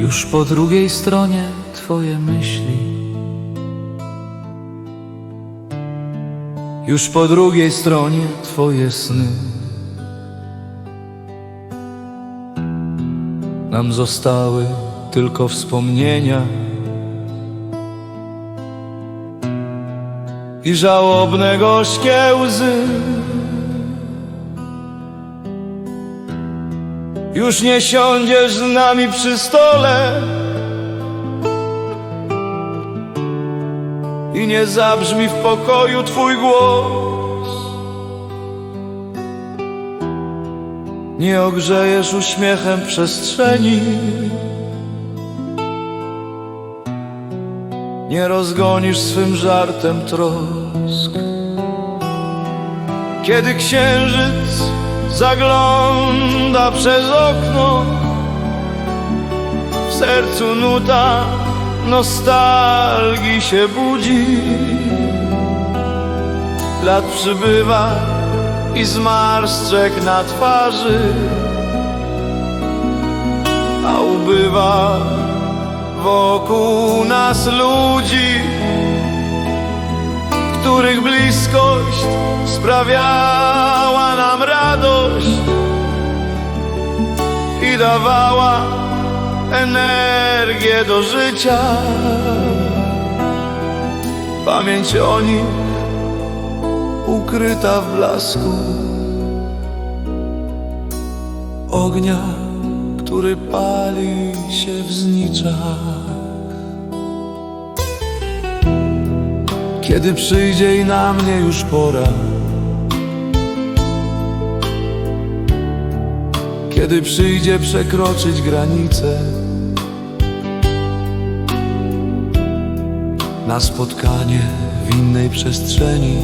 Już po drugiej stronie twoje myśli. Już po drugiej stronie twoje sny. Nam zostały tylko wspomnienia I żałobne gorzkie łzy Już nie siądziesz z nami przy stole I nie zabrzmi w pokoju twój głos. Nie ogrzejesz uśmiechem przestrzeni Nie rozgonisz swym żartem trosk. Kiedy księżyc zagląda przez okno. W sercu nuta nostalgii się budzi. Lat przybywa i zmarszczek na twarzy. A ubywa wokół nas ludzi Których bliskość sprawiała Dawała energię do życia. Pamięć o nich ukryta w blasku Ognia, który pali się w zniczach. Kiedy przyjdzie i na mnie już pora Kiedy przyjdzie przekroczyć granicę Na spotkanie w innej przestrzeni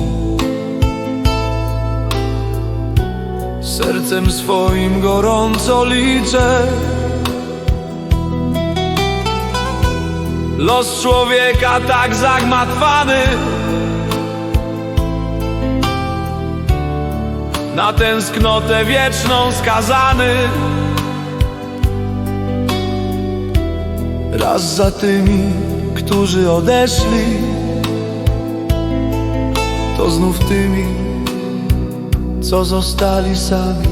Sercem swoim gorąco liczę. Los człowieka tak zagmatwany Na tęsknotę wieczną skazany. Raz za tymi, którzy odeszli To znów tymi, co zostali sami.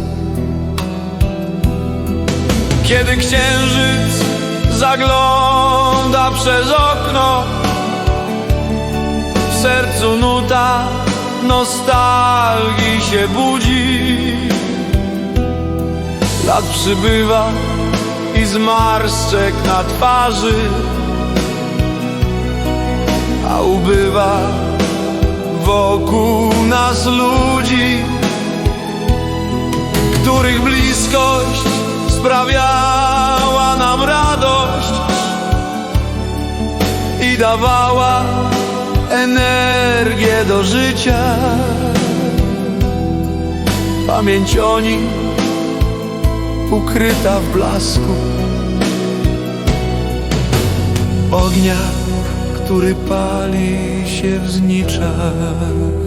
Kiedy księżyc zagląda przez okno W sercu nuta nostalgii się budzi. Lat przybywa i zmarszczek na twarzy. A ubywa wokół nas ludzi Których bliskość energię do życia. Pamięć o nich ukryta w blasku ognia, który pali się w zniczach.